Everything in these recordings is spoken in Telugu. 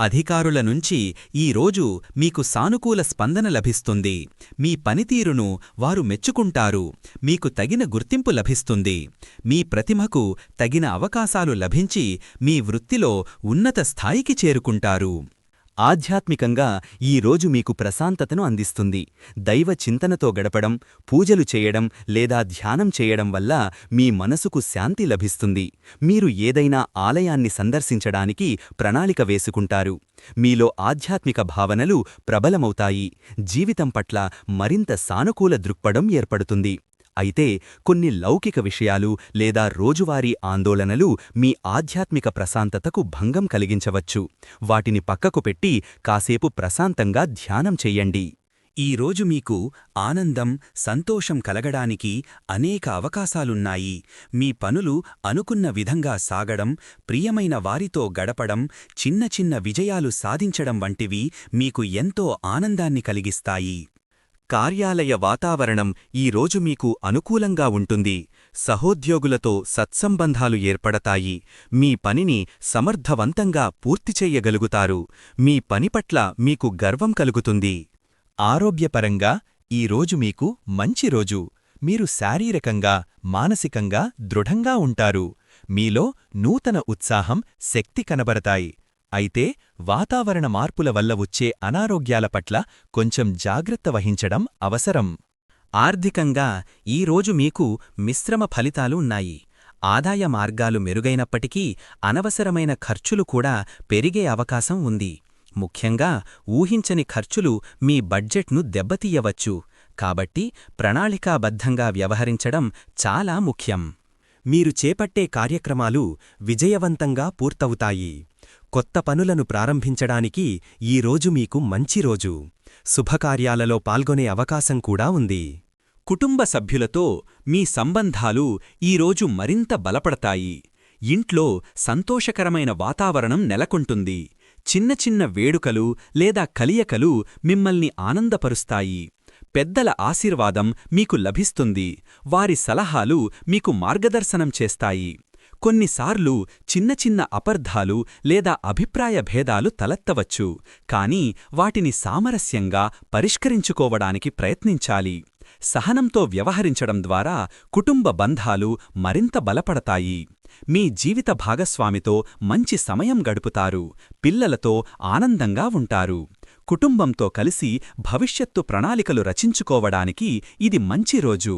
అధికారుల నుంచి ఈరోజు మీకు సానుకూల స్పందన లభిస్తుంది. మీ పనితీరును వారు మెచ్చుకుంటారు. మీకు తగిన గుర్తింపు లభిస్తుంది. మీ ప్రతిమకు తగిన అవకాశాలు లభించి మీ వృత్తిలో ఉన్నత స్థాయికి చేరుకుంటారు. ఆధ్యాత్మికంగా ఈ రోజు మీకు ప్రశాంతతను అందిస్తుంది. దైవ చింతనతో గడపడం పూజలు చేయడం లేదా ధ్యానం చేయడం వల్ల మీ మనసుకు శాంతి లభిస్తుంది. మీరు ఏదైనా ఆలయాన్ని సందర్శించడానికి ప్రణాళిక వేసుకుంటారు. మీలో ఆధ్యాత్మిక భావనలు ప్రబలమవుతాయి. జీవితం పట్ల మరింత సానుకూల దృక్పథం ఏర్పడుతుంది. అయితే కొన్ని లౌకిక విషయాలు లేదా రోజువారీ ఆందోళనలు మీ ఆధ్యాత్మిక ప్రశాంతతకు భంగం కలిగించవచ్చు. వాటిని పక్కకు పెట్టి కాసేపు ప్రశాంతంగా ధ్యానం చెయ్యండి. ఈరోజు మీకు ఆనందం సంతోషం కలగడానికి అనేక అవకాశాలున్నాయి. మీ పనులు అనుకున్న విధంగా సాగడం ప్రియమైన వారితో గడపడం చిన్న చిన్న విజయాలు సాధించడం వంటివి మీకు ఎంతో ఆనందాన్ని కలిగిస్తాయి. కార్యాలయ వాతావరణం ఈ రోజు మీకు అనుకూలంగా ఉంటుంది. సహోద్యోగులతో సత్సంబంధాలు ఏర్పడతాయి. మీ పనిని సమర్థవంతంగా పూర్తి చెయ్యగలుగుతారు మీ పని పట్ల మీకు గర్వం కలుగుతుంది. ఆరోగ్యపరంగా ఈ రోజు మీకు మంచి రోజు. మీరు శారీరకంగా మానసికంగా దృఢంగా ఉంటారు. మీలో నూతన ఉత్సాహం శక్తి కనబరతాయి అయితే వాతావరణ మార్పుల వల్ల వచ్చే అనారోగ్యాల పట్ల కొంచెం జాగ్రత్త వహించడం అవసరం. ఆర్థికంగా ఈరోజు మీకు మిశ్రమ ఫలితాలు ఉన్నాయి. ఆదాయ మార్గాలు మెరుగైనప్పటికీ అనవసరమైన ఖర్చులు కూడా పెరిగే అవకాశం ఉంది. ముఖ్యంగా ఊహించని ఖర్చులు మీ బడ్జెట్ను దెబ్బతీయవచ్చు. కాబట్టి ప్రణాళికాబద్ధంగా వ్యవహరించడం చాలా ముఖ్యం. మీరు చేపట్టే కార్యక్రమాలు విజయవంతంగా పూర్తవుతాయి. కొత్త పనులను ప్రారంభించడానికి ఈరోజు మీకు మంచి రోజు. శుభకార్యాలలో పాల్గొనే అవకాశం కూడా ఉంది. కుటుంబ సభ్యులతో మీ సంబంధాలు ఈరోజు మరింత బలపడతాయి. ఇంట్లో సంతోషకరమైన వాతావరణం నెలకొంటుంది. చిన్న చిన్న వేడుకలు లేదా కలియకలు మిమ్మల్ని ఆనందపరుస్తాయి. పెద్దల ఆశీర్వాదం మీకు లభిస్తుంది. వారి సలహాలు మీకు మార్గదర్శనం చేస్తాయి. కొన్నిసార్లు చిన్న చిన్న అపర్ధాలు లేదా అభిప్రాయ భేదాలు తలెత్తవచ్చు కానీ వాటిని సామరస్యంగా పరిష్కరించుకోవడానికి ప్రయత్నించాలి. సహనంతో వ్యవహరించడం ద్వారా కుటుంబ బంధాలు మరింత బలపడతాయి. మీ జీవిత భాగస్వామితో మంచి సమయం గడుపుతారు పిల్లలతో ఆనందంగా ఉంటారు. కుటుంబంతో కలిసి భవిష్యత్తు ప్రణాళికలు రచించుకోవడానికి ఇది మంచి రోజు.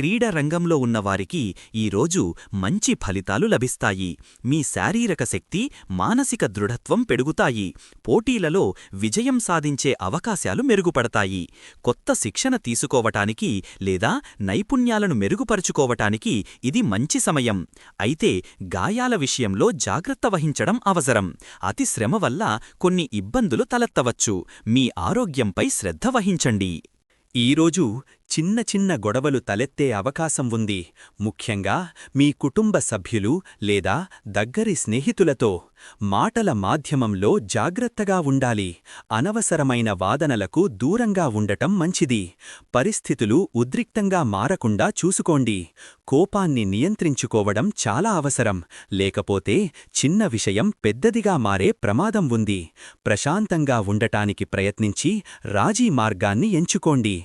క్రీడ రంగంలో ఉన్నవారికి ఈరోజు మంచి ఫలితాలు లభిస్తాయి. మీ శారీరక శక్తి మానసిక దృఢత్వం పెరుగుతాయి. పోటీలలో విజయం సాధించే అవకాశాలు మెరుగుపడతాయి. కొత్త శిక్షణ తీసుకోవటానికి లేదా నైపుణ్యాలను మెరుగుపరుచుకోవటానికి ఇది మంచి సమయం. అయితే గాయాల విషయంలో జాగ్రత్త వహించడం అవసరం. అతి శ్రమ వల్ల కొన్ని ఇబ్బందులు తలెత్తవచ్చు. మీ ఆరోగ్యంపై శ్రద్ధ వహించండి. ఈరోజు చిన్న చిన్న గొడవలు తలెత్తే అవకాశం ఉంది. ముఖ్యంగా మీ కుటుంబ సభ్యులు లేదా దగ్గరి స్నేహితులతో మాటల మాధ్యమంలో జాగ్రత్తగా ఉండాలి. అనవసరమైన వాదనలకు దూరంగా ఉండటం మంచిది. పరిస్థితులు ఉద్రిక్తంగా మారకుండా చూసుకోండి. కోపాన్ని నియంత్రించుకోవడం చాలా అవసరం. లేకపోతే చిన్న విషయం పెద్దదిగా మారే ప్రమాదం ఉంది. ప్రశాంతంగా ఉండటానికి ప్రయత్నించి రాజీ మార్గాన్ని ఎంచుకోండి.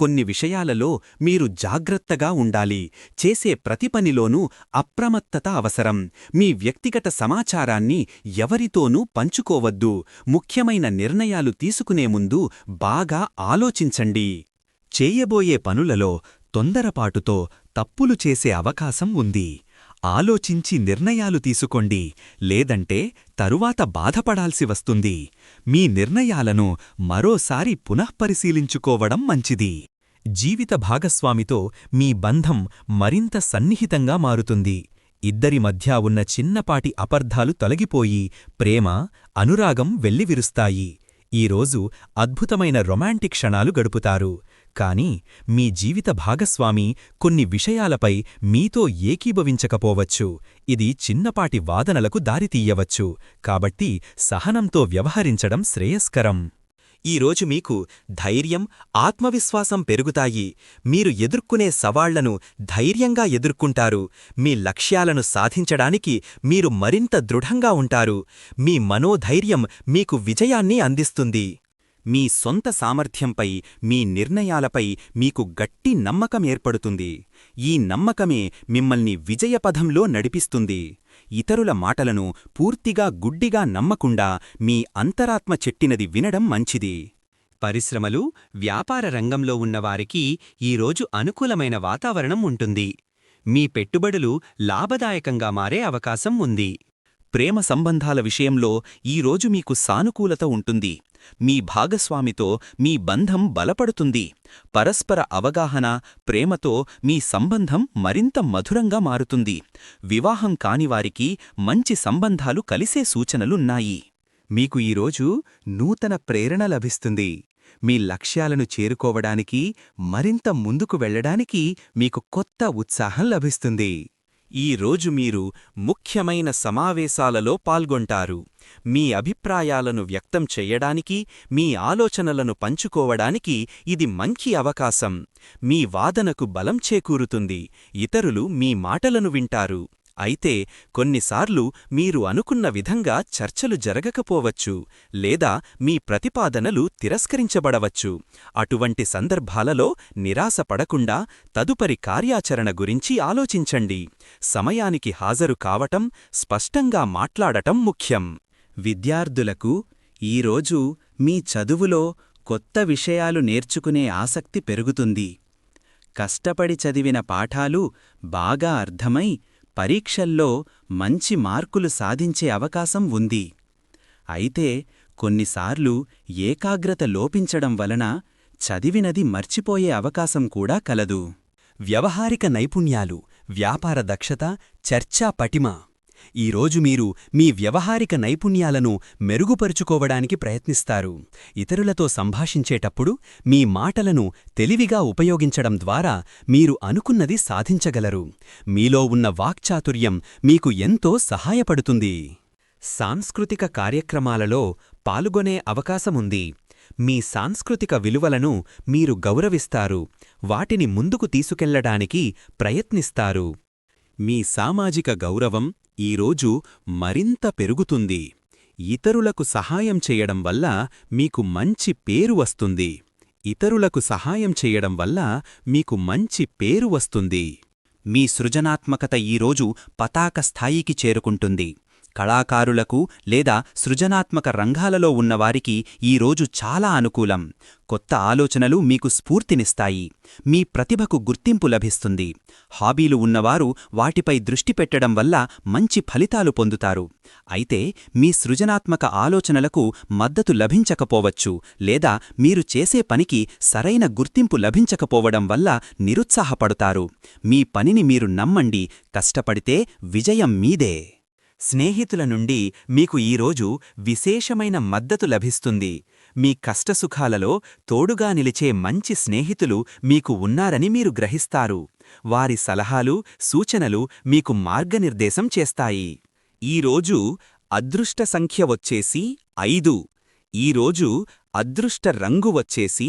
కొన్ని విషయాలలో మీరు జాగ్రత్తగా ఉండాలి. చేసే ప్రతి పనిలోనూ అప్రమత్తత అవసరం. మీ వ్యక్తిగత సమాచారాన్ని ఎవరితోనూ పంచుకోవద్దు. ముఖ్యమైన నిర్ణయాలు తీసుకునే ముందు బాగా ఆలోచించండి. చేయబోయే పనులలో తొందరపాటుతో తప్పులు చేసే అవకాశం ఉంది. ఆలోచించి నిర్ణయాలు తీసుకోండి. లేదంటే తరువాత బాధపడాల్సి వస్తుంది. మీ నిర్ణయాలను మరోసారి పునఃపరిశీలించుకోవడం మంచిది. జీవిత భాగస్వామితో మీ బంధం మరింత సన్నిహితంగా మారుతుంది. ఇద్దరి మధ్య ఉన్న చిన్నపాటి అపర్ధాలు తొలగిపోయి ప్రేమ అనురాగం వెల్లివిరుస్తాయి. ఈరోజు అద్భుతమైన రొమాంటిక్ క్షణాలు గడుపుతారు. కానీ మీ జీవిత భాగస్వామి కొన్ని విషయాలపై మీతో ఏకీభవించకపోవచ్చు. ఇది చిన్నపాటి వాదనలకు దారితీయవచ్చు కాబట్టి సహనంతో వ్యవహరించడం శ్రేయస్కరం. ఈరోజు మీకు ధైర్యం ఆత్మవిశ్వాసం పెరుగుతాయి. మీరు ఎదుర్కొనే సవాళ్ళను ధైర్యంగా ఎదుర్కొంటారు. మీ లక్ష్యాలను సాధించడానికి మీరు మరింత దృఢంగా ఉంటారు. మీ మనోధైర్యం మీకు విజయాన్ని అందిస్తుంది. మీ సొంత సామర్థ్యంపై మీ నిర్ణయాలపై మీకు గట్టి నమ్మకం ఏర్పడుతుంది. ఈ నమ్మకమే మిమ్మల్ని విజయపథంలో నడిపిస్తుంది. ఇతరుల మాటలను పూర్తిగా గుడ్డిగా నమ్మకుండా మీ అంతరాత్మ చెట్టినది వినడం మంచిది. పరిశ్రమలు వ్యాపార రంగంలో ఉన్నవారికి ఈరోజు అనుకూలమైన వాతావరణం ఉంటుంది. మీ పెట్టుబడులు లాభదాయకంగా మారే అవకాశం ఉంది. ప్రేమ సంబంధాల విషయంలో ఈరోజు మీకు సానుకూలత ఉంటుంది. మీ భాగస్వామితో మీ బంధం బలపడుతుంది. పరస్పర అవగాహన ప్రేమతో మీ సంబంధం మరింత మధురంగా మారుతుంది. వివాహం కానివారికి మంచి సంబంధాలు కలిసే సూచనలున్నాయి. మీకు ఈరోజు నూతన ప్రేరణ లభిస్తుంది. మీ లక్ష్యాలను చేరుకోవడానికి మరింత ముందుకు వెళ్ళడానికి మీకు కొత్త ఉత్సాహం లభిస్తుంది. ఈ రోజు మీరు ముఖ్యమైన సమావేశాలలో పాల్గొంటారు. మీ అభిప్రాయాలను వ్యక్తం చెయ్యడానికి మీ ఆలోచనలను పంచుకోవడానికి ఇది మంచి అవకాశం. మీ వాదనకు బలం చేకూరుతుంది. ఇతరులు మీ మాటలను వింటారు. అయితే కొన్నిసార్లు మీరు అనుకున్న విధంగా చర్చలు జరగకపోవచ్చు లేదా మీ ప్రతిపాదనలు తిరస్కరించబడవచ్చు. అటువంటి సందర్భాలలో నిరాశపడకుండా తదుపరి కార్యాచరణ గురించి ఆలోచించండి. సమయానికి హాజరు కావటం స్పష్టంగా మాట్లాడటం ముఖ్యం. విద్యార్థులకు ఈరోజు మీ చదువులో కొత్త విషయాలు నేర్చుకునే ఆసక్తి పెరుగుతుంది. కష్టపడి చదివిన పాఠాలు బాగా అర్థమై పరీక్షల్లో మంచి మార్కులు సాధించే అవకాశం ఉంది. అయితే కొన్నిసార్లు ఏకాగ్రత లోపించడం వలన చదివినది మర్చిపోయే అవకాశం కూడా కలదు. వ్యవహారిక నైపుణ్యాలు వ్యాపార దక్షత చర్చా పటిమ ఈరోజు మీరు మీ వ్యవహారిక నైపుణ్యాలను మెరుగుపరుచుకోవడానికి ప్రయత్నిస్తారు. ఇతరులతో సంభాషించేటప్పుడు మీ మాటలను తెలివిగా ఉపయోగించడం ద్వారా మీరు అనుకున్నది సాధించగలరు. మీలో ఉన్న వాక్చాతుర్యం మీకు ఎంతో సహాయపడుతుంది. సాంస్కృతిక కార్యక్రమాలలో పాల్గొనే అవకాశముంది మీ సాంస్కృతిక విలువలను మీరు గౌరవిస్తారు. వాటిని ముందుకు తీసుకెళ్ళడానికి ప్రయత్నిస్తారు. మీ సామాజిక గౌరవం ఈరోజు మరింత పెరుగుతుంది. ఇతరులకు సహాయం చేయడం వల్ల మీకు మంచి పేరు వస్తుంది. ఇతరులకు సహాయం చేయడం వల్ల మీకు మంచి పేరు వస్తుంది. మీ సృజనాత్మకత ఈరోజు పతాక స్థాయికి చేరుకుంటుంది. కళాకారులకు లేదా సృజనాత్మక రంగాలలో ఉన్నవారికి ఈరోజు చాలా అనుకూలం. కొత్త ఆలోచనలు మీకు స్ఫూర్తినిస్తాయి. మీ ప్రతిభకు గుర్తింపు లభిస్తుంది. హాబీలు ఉన్నవారు వాటిపై దృష్టి పెట్టడం వల్ల మంచి ఫలితాలు పొందుతారు. అయితే మీ సృజనాత్మక ఆలోచనలకు మద్దతు లభించకపోవచ్చు లేదా మీరు చేసే పనికి సరైన గుర్తింపు లభించకపోవడం వల్ల నిరుత్సాహపడతారు. మీ పనిని మీరు నమ్మండి. కష్టపడితే విజయం మీదే. స్నేహితుల నుండి మీకు ఈరోజు విశేషమైన మద్దతు లభిస్తుంది. మీ కష్టసుఖాలలో తోడుగా నిలిచే మంచి స్నేహితులు మీకు ఉన్నారని మీరు గ్రహిస్తారు. వారి సలహాలు సూచనలు మీకు మార్గనిర్దేశం చేస్తాయి. ఈరోజు అదృష్ట సంఖ్య వచ్చేసి ఐదు. ఈరోజు అదృష్ట రంగు వచ్చేసి